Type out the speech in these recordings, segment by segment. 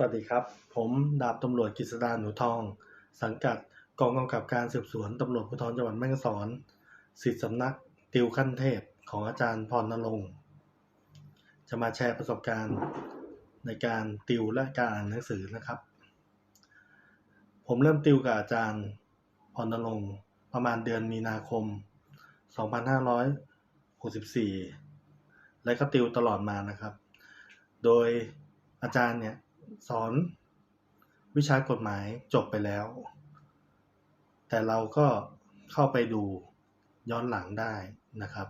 สวัสดีครับ ผมดาบตำรวจกฤษดาหนูทอง สังกัดกองกำกับการสืบสวนตำรวจภูธรจังหวัดแม่ฮ่องสอนสิทธิสำนักติวขั้นเทพของอาจารย์พรณรงค์จะมาแชร์ประสบการณ์ในการติวและการอ่านหนังสือนะครับ ผมเริ่มติวกับอาจารย์พรณรงค์ประมาณเดือนมีนาคม 2564 และก็ติวตลอดมานะครับ โดยอาจารย์เนี่ย สอนวิชากฎหมายจบไปแล้ว แต่เราก็เข้าไปดูย้อนหลังได้นะครับ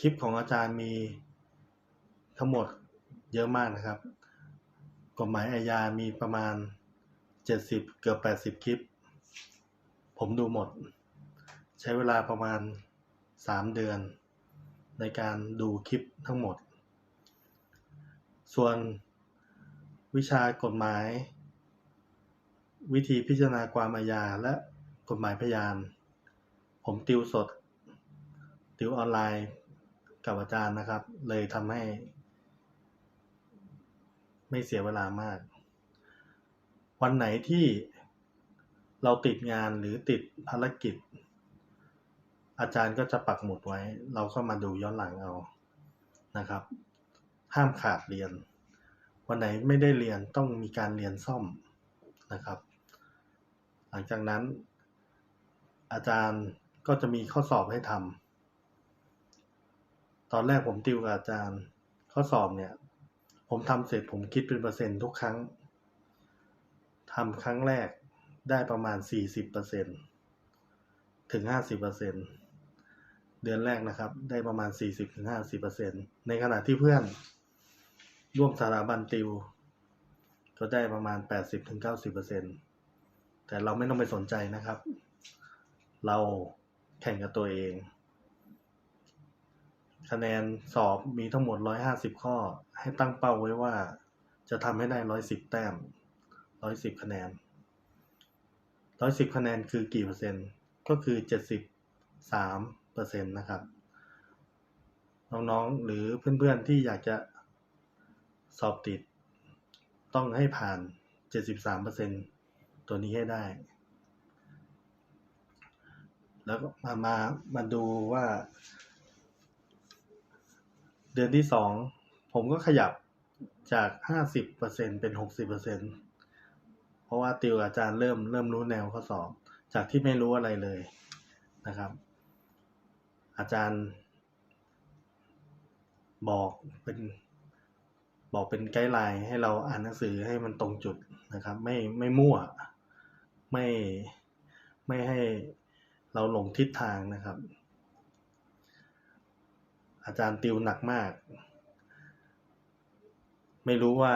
คลิปของอาจารย์มีทั้งหมดเยอะมากนะครับ กฎหมายอาญามีประมาณ 70 เกือบ 80 คลิป ผมดูหมด ใช้เวลาประมาณ 3 เดือน ในการดูคลิปทั้งหมด ส่วน วิชากฎหมาย วิธีพิจารณาความอาญาและกฎหมายพยาน ผมติวสด ติวออนไลน์กับอาจารย์นะครับ เลยทำให้ ไม่เสียเวลามาก วันไหนที่เราติดงานหรือติดภารกิจ อาจารย์ก็จะปักหมุดไว้ เราก็มาดูย้อนหลังเอานะครับ ห้ามขาดเรียน วันไหนไม่ได้เรียนต้องมีการเรียนซ่อมนะครับ หลังจากนั้น อาจารย์ก็จะมีข้อสอบให้ทำตอนแรกผมติวกับอาจารย์ ข้อสอบเนี่ย ผมทำเสร็จผมคิดเป็นเปอร์เซ็นต์ทุกครั้งทำครั้งแรกได้ประมาณ 40%ถึง 50%เดือนแรกนะครับ ได้ประมาณ 40-50%ในขณะที่เพื่อน ร่วมสถาบันติว ก็ได้ประมาณ 80-90%แต่เราไม่ต้องไปสนใจนะครับ เราแข่งกับตัวเอง คะแนนสอบมีทั้งหมด 150 ข้อ ให้ตั้งเป้าไว้ว่าจะทำให้ได้ 110 แต้ม 110 คะแนน 110 คะแนนคือกี่เปอร์เซ็นต์ ก็คือ 73เปอร์เซ็นต์นะครับ น้องๆ หรือเพื่อนๆ ที่อยากจะ สอบติด ต้องให้ผ่าน 73เปอร์เซ็นต์ตัวนี้ให้ได้ แล้วก็มามามาดูว่า เดือนที่สองผมก็ขยับจากห้าสิบเปอร์เซ็นเป็นหกสิบเปอร์เซ็นเพราะว่าติวอาจารย์เริ่มเริ่มรู้แนวข้อสอบ จากที่ไม่รู้อะไรเลยนะครับ อาจารย์บอกเป็น บอกเป็นไกด์ไลน์ให้เราอ่านหนังสือให้มันตรงจุดนะครับ ไม่ไม่มั่ว ไม่ไม่ให้เราหลงทิศทางนะครับ อาจารย์ติวหนักมาก ไม่รู้ว่า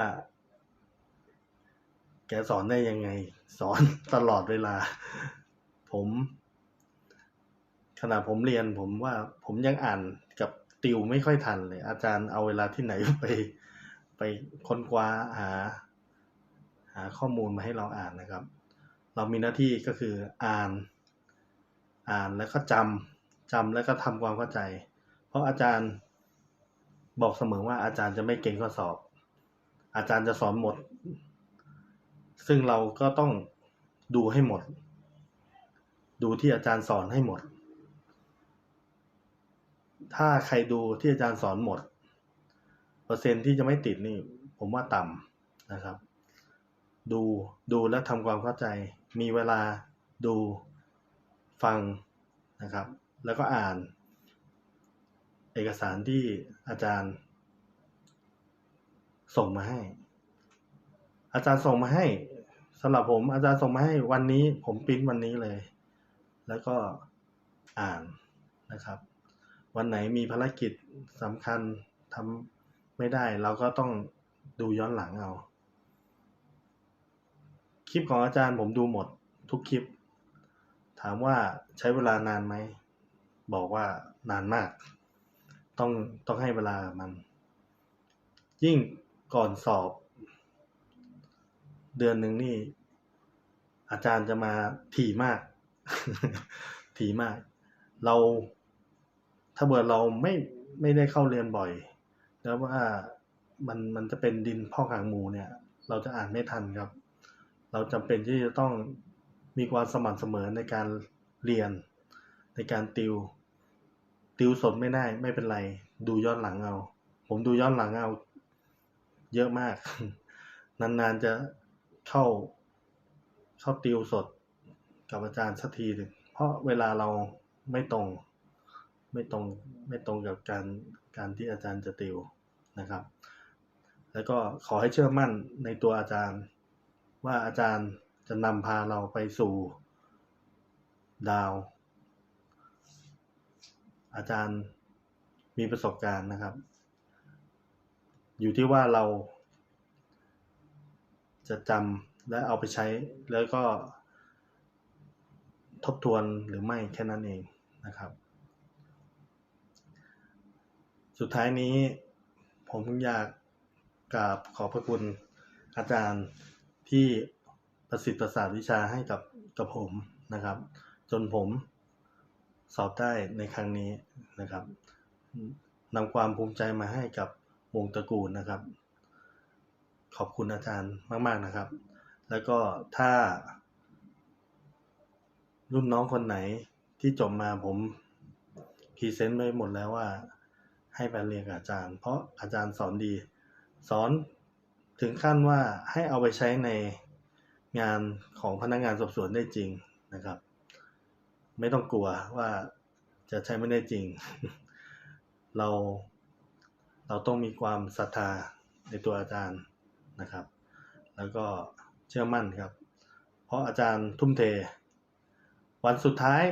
แกสอนได้ยังไง สอนตลอดเวลา ผมขณะผมเรียนผมว่าผมยังอ่านกับติวไม่ค่อยทันเลย อาจารย์เอาเวลาที่ไหนไป ไปค้นคว้าหา หาข้อมูลมาให้เราอ่านนะครับ เรามีหน้าที่ก็คืออ่าน อ่านแล้วก็จำจำแล้วก็ทำความเข้าใจ เพราะอาจารย์บอกเสมอว่าอาจารย์จะไม่เก่งข้อสอบ อาจารย์จะสอนหมด ซึ่งเราก็ต้องดูให้หมด ดูที่อาจารย์สอนให้หมด ถ้าใครดูที่อาจารย์สอนหมด ปอร์เซ็นที่จะไม่ติดนี่ ผมว่าต่ำนะครับ ดูดูและทำความเข้าใจ มีเวลาดูฟังนะครับ แล้วก็อ่าน เอกสารที่อาจารย์ ส่งมาให้ อาจารย์ส่งมาให้สำหรับผม อาจารย์ส่งมาให้วันนี้ ผมปริ้นวันนี้เลย แล้วก็อ่านนะครับ วันไหนมีภารกิจสำคัญทำ ไม่ได้เราก็ต้องดูย้อนหลังเอา คลิปของอาจารย์ผมดูหมดทุกคลิป ถามว่าใช้เวลานานไหม บอกว่านานมาก ต้องต้องให้เวลามัน ยิ่งก่อนสอบ เดือนหนึ่งนี่ อาจารย์จะมาถี่มาก ถี่มาก เราถ้าเบื่อเราไม่ไม่ได้เข้าเรียนบ่อย แล้วว่ามันมันจะเป็นดินพอกหางหมูเนี่ย เราจะอ่านไม่ทันครับ เราจำเป็นที่จะต้องมีความสม่ำเสมอในการเรียน ในการติว ติวสดไม่ได้ไม่เป็นไร ดูย้อนหลังเอา ผมดูย้อนหลังเอา เยอะมาก นานๆจะเข้าเข้าติวสดกับอาจารย์สักทีหนึ่งเพราะเวลาเราไม่ตรง ไม่ตรงไม่ตรงกับการการที่อาจารย์จะติวนะครับ แล้วก็ขอให้เชื่อมั่นในตัวอาจารย์ ว่าอาจารย์จะนำพาเราไปสู่ดาว อาจารย์มีประสบการณ์นะครับ อยู่ที่ว่าเราจะจำและเอาไปใช้แล้วก็ทบทวนหรือไม่แค่นั้นเองนะครับ สุดท้ายนี้ผมอยากกราบขอบพระคุณอาจารย์ที่ประสิทธิ์ประสาทวิชาให้กับกับผมนะครับ จนผมสอบได้ในครั้งนี้นะครับนำความภูมิใจมาให้กับวงตระกูลนะครับ ขอบคุณอาจารย์มาก ๆนะครับ แล้วก็ถ้า รุ่นน้องคนไหนที่จบมาผมพรีเซนต์ไว้หมดแล้วว่า ให้ไปเรียนกับอาจารย์ เพราะอาจารย์สอนดี สอนถึงขั้นว่าให้เอาไปใช้ในงานของพนักงานสอบสวนได้จริงนะครับ ไม่ต้องกลัวว่าจะใช้ไม่ได้จริง เราเราต้องมีความศรัทธาในตัวอาจารย์นะครับ แล้วก็เชื่อมั่นครับ เพราะอาจารย์ทุ่มเท วันสุดท้าย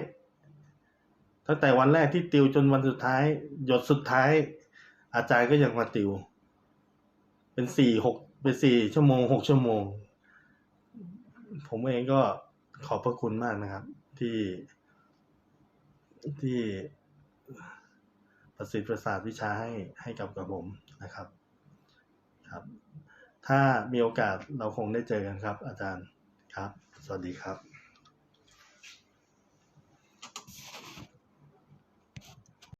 ตั้งแต่วันแรกที่ติวจนวันสุดท้าย หยดสุดท้าย อาจารย์ก็ยังมาติว เป็นสี่หกเป็นสี่ชั่วโมงหกชั่วโมง ผมเองก็ขอบพระคุณมากนะครับ ที่ที่ประสิทธิ์ประสาทวิชาให้ให้กับกับผมนะครับครับ ถ้ามีโอกาสเราคงได้เจอกันครับ อาจารย์ครับ สวัสดีครับ